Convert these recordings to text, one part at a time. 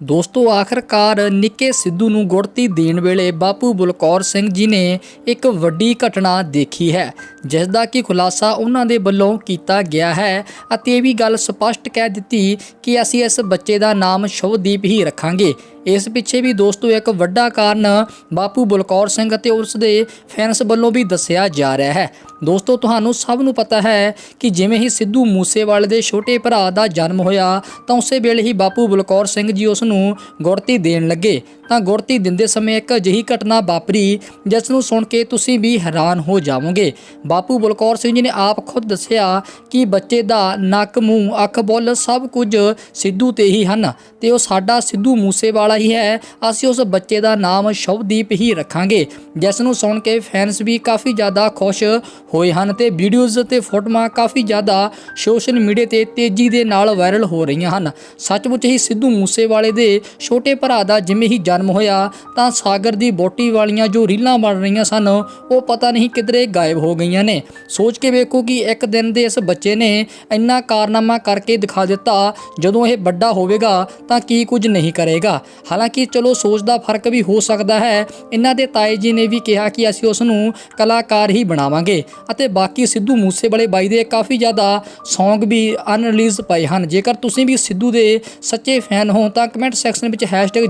ਦੋਸਤੋ, ਆਖਰਕਾਰ ਨਿੱਕੇ ਸਿੱਧੂ ਨੂੰ ਗੁੜਤੀ ਦੇਣ ਵੇਲੇ ਬਾਪੂ ਬਲਕੌਰ ਸਿੰਘ ਜੀ ਨੇ ਇੱਕ ਵੱਡੀ ਘਟਨਾ ਦੇਖੀ ਹੈ ਜਿਸ ਦਾ ਕਿ ਖੁਲਾਸਾ ਉਹਨਾਂ ਦੇ ਵੱਲੋਂ ਕੀਤਾ ਗਿਆ ਹੈ ਅਤੇ ਇਹ ਵੀ ਗੱਲ ਸਪਸ਼ਟ ਕਹਿ ਦਿੱਤੀ ਕਿ ਅਸੀਂ ਇਸ ਬੱਚੇ ਦਾ ਨਾਮ ਸ਼ੁਭਦੀਪ ਹੀ ਰੱਖਾਂਗੇ। ਇਸ ਪਿੱਛੇ ਵੀ ਦੋਸਤੋ ਇੱਕ ਵੱਡਾ ਕਾਰਨ ਬਾਪੂ ਬਲਕੌਰ ਸਿੰਘ ਅਤੇ ਉਸ ਦੇ ਫੈਨਸ ਵੱਲੋਂ ਵੀ ਦੱਸਿਆ ਜਾ ਰਿਹਾ ਹੈ। ਦੋਸਤੋ, ਤੁਹਾਨੂੰ ਸਭ ਨੂੰ ਪਤਾ ਹੈ ਕਿ ਜਿਵੇਂ ਹੀ ਸਿੱਧੂ ਮੂਸੇਵਾਲੇ ਦੇ ਛੋਟੇ ਭਰਾ ਦਾ ਜਨਮ ਹੋਇਆ, ਤਾਂ ਉਸੇ ਵੇਲੇ ਹੀ ਬਾਪੂ ਬਲਕੌਰ ਸਿੰਘ ਜੀ ਉਸ ਨੂੰ ਗੁੜਤੀ ਦੇਣ ਲੱਗੇ। ਤਾਂ ਗੁੜਤੀ ਦਿੰਦੇ ਸਮੇਂ ਇੱਕ ਅਜਿਹੀ ਘਟਨਾ ਵਾਪਰੀ, ਜਿਸ ਨੂੰ ਸੁਣ ਕੇ ਤੁਸੀਂ ਵੀ ਹੈਰਾਨ ਹੋ ਜਾਵੋਗੇ। ਬਾਪੂ ਬਲਕੌਰ ਸਿੰਘ ਜੀ ਨੇ ਆਪ ਖੁਦ ਦੱਸਿਆ ਕਿ ਬੱਚੇ ਦਾ ਨੱਕ, ਮੂੰਹ, ਅੱਖ, ਬੁੱਲ ਸਭ ਕੁਝ ਸਿੱਧੂ ਤੇ ਹੀ ਹਨ ਤੇ ਉਹ ਸਾਡਾ ਸਿੱਧੂ ਮੂਸੇਵਾਲਾ ਹੀ ਹੈ। ਅਸੀਂ ਉਸ ਬੱਚੇ ਦਾ ਨਾਮ ਸ਼ੁਭਦੀਪ ਹੀ ਰੱਖਾਂਗੇ। ਜਿਸ ਨੂੰ ਸੁਣ ਕੇ ਫੈਨਸ ਵੀ ਕਾਫੀ ਜ਼ਿਆਦਾ ਖੁਸ਼ ਹੋਏ ਹਨ ਤੇ ਵੀਡੀਓਜ਼ ਤੇ ਫੋਟੋਆਂ ਕਾਫੀ ਜ਼ਿਆਦਾ ਸੋਸ਼ਲ ਮੀਡੀਆ ਤੇ ਤੇਜ਼ੀ ਦੇ ਨਾਲ ਵਾਇਰਲ ਹੋ ਰਹੀਆਂ ਹਨ। ਸੱਚਮੁੱਚ ਹੀ ਸਿੱਧੂ ਮੂਸੇਵਾਲੇ ਦੇ ਛੋਟੇ ਭਰਾ ਦਾ ਜਿਵੇਂ ਹੀ ਜਨਮ ਹੋਇਆ, ਤਾਂ ਸਾਗਰ ਦੀ ਬੋਟੀ ਵਾਲੀਆਂ ਜੋ ਰੀਲਾਂ ਬਣ ਰਹੀਆਂ ਸਨ, ਉਹ ਪਤਾ ਨਹੀਂ ਕਿਧਰੇ ਗਾਇਬ ਹੋ ਗਈਆਂ ਨੇ। ਸੋਚ ਕੇ ਵੇਖੋ ਕਿ ਇੱਕ ਦਿਨ ਦੇ ਇਸ ਬੱਚੇ ਨੇ ਇੰਨਾ ਕਾਰਨਾਮਾ ਕਰਕੇ ਦਿਖਾ ਦਿੱਤਾ, ਜਦੋਂ ਇਹ ਵੱਡਾ ਹੋਵੇਗਾ, ਤਾਂ ਕੀ ਕੁਝ ਨਹੀਂ ਕਰੇਗਾ। ਹਾਲਾਂਕਿ ਚਲੋ ਸੋਚ ਦਾ ਫ਼ਰਕ ਵੀ ਹੋ ਸਕਦਾ ਹੈ। ਇਹਨਾਂ ਦੇ ਤਾਏ ਜੀ ਨੇ ਵੀ ਕਿਹਾ ਕਿ ਅਸੀਂ ਉਸ ਨੂੰ ਕਲਾਕਾਰ ਹੀ ਬਣਾਵਾਂਗੇ ਅਤੇ ਬਾਕੀ ਸਿੱਧੂ ਮੂਸੇਵਾਲੇ ਬਾਈ ਦੇ ਕਾਫੀ ਜ਼ਿਆਦਾ ਸੌਂਗ ਵੀ ਅਨਰਿਲੀਜ਼ ਪਏ ਹਨ। ਜੇਕਰ ਤੁਸੀਂ ਵੀ ਸਿੱਧੂ ਦੇ ਸੱਚੇ ਫੈਨ ਹੋ ਤਾਂ ਕਮੈਂਟ ਸੈਕਸ਼ਨ ਵਿੱਚ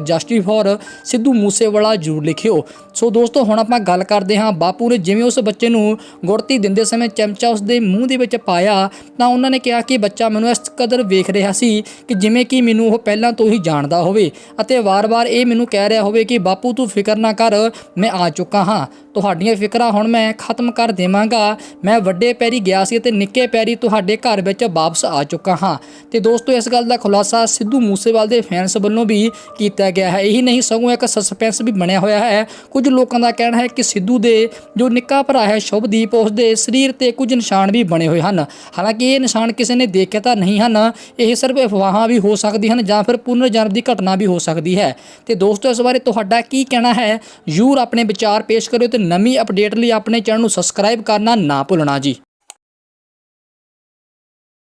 #ਜਸਟਿਫੋਰ ਸਿੱਧੂ ਮੂਸੇਵਾਲਾ ਜ਼ਰੂਰ ਲਿਖਿਓ। ਸੋ ਦੋਸਤੋ, ਹੁਣ ਆਪਾਂ ਗੱਲ ਕਰਦੇ ਹਾਂ ਬਾਪੂ ਨੇ ਜਿਵੇਂ ਉਸ ਬੱਚੇ ਨੂੰ ਗੁੜਤੀ ਦਿੰਦੇ ਸਮੇਂ ਚਮਚਾ ਉਸ ਦੇ ਮੂੰਹ ਦੇ ਵਿੱਚ ਪਾਇਆ ਤਾਂ ਉਹਨਾਂ ਨੇ ਕਿਹਾ ਕਿ ਬੱਚਾ ਮੈਨੂੰ ਇਸ ਕਦਰ ਵੇਖ ਰਿਹਾ ਸੀ ਕਿ ਜਿਵੇਂ ਕਿ ਮੈਨੂੰ ਉਹ ਪਹਿਲਾਂ ਤੋਂ ਹੀ ਜਾਣਦਾ ਹੋਵੇ ਅਤੇ ਵਾਰ-ਵਾਰ ਇਹ ਮੈਨੂੰ ਕਹਿ ਰਿਹਾ ਹੋਵੇ ਕਿ, ਬਾਪੂ, ਤੂੰ ਫਿਕਰ ਨਾ ਕਰ, ਮੈਂ ਆ ਚੁੱਕਾ ਹਾਂ। ਤੁਹਾਡੀਆਂ ਫਿਕਰਾਂ ਹੁਣ ਮੈਂ ਖਤਮ ਕਰ ਦੇਵਾਂਗਾ। ਮੈਂ ਵੱਡੇ ਪੈਰੀ ਗਿਆ ਸੀ ਤੇ ਨਿੱਕੇ ਪੈਰੀ ਤੁਹਾਡੇ ਘਰ ਵਿੱਚ ਵਾਪਸ ਆ ਚੁੱਕਾ ਹਾਂ। ਤੇ ਦੋਸਤੋ, ਇਸ ਗੱਲ ਦਾ ਖੁਲਾਸਾ ਸਿੱਧੂ ਮੂਸੇਵਾਲ ਦੇ ਫੈਨਸ ਵੱਲੋਂ ਵੀ ਕੀਤਾ ਗਿਆ ਹੈ। ਇਹੀ ਨਹੀਂ, ਸਗੋਂ ਇੱਕ ਸਸਪੈਂਸ ਵੀ ਬਣਿਆ ਹੋਇਆ ਹੈ। ਕੁਝ ਲੋਕਾਂ ਦਾ ਕਹਿਣਾ ਹੈ ਕਿ ਸਿੱਧੂ ਦੇ ਜੋ ਨਿੱਕਾ ਭਰਾ ਹੈ ਸ਼ੁਭਦੀਪ, ਉਸ ਦੇ ਸਰੀਰ ਤੇ ਕੁਝ ਨਿਸ਼ਾਨ ਵੀ ਬਣੇ ਹੋਏ ਹਨ। ਹਾਲਾਂਕਿ ਇਹ ਨਿਸ਼ਾਨ ਕਿਸੇ ਨੇ ਦੇਖੇ ਤਾਂ ਨਹੀਂ ਹਨ। ਇਹ ਸਿਰਫ ਅਫਵਾਹਾਂ ਵੀ ਹੋ ਸਕਦੀਆਂ ਹਨ ਜਾਂ ਫਿਰ ਪੁਨਰਜਨਮ ਦੀ ਘਟਨਾ ਵੀ ਹੋ ਸਕਦੀ ਸਕਦੀ ਹੈ। ਤੇ ਦੋਸਤੋ, ਇਸ ਬਾਰੇ ਤੁਹਾਡਾ ਕੀ ਕਹਿਣਾ ਹੈ? ਜ਼ਰੂਰ ਆਪਣੇ ਵਿਚਾਰ ਪੇਸ਼ ਕਰਿਓ ਤੇ ਨਵੀਂ ਅਪਡੇਟ ਲਈ ਆਪਣੇ ਚੈਨਲ ਨੂੰ ਸਬਸਕ੍ਰਾਈਬ ਕਰਨਾ ਨਾ ਭੁੱਲਣਾ ਜੀ।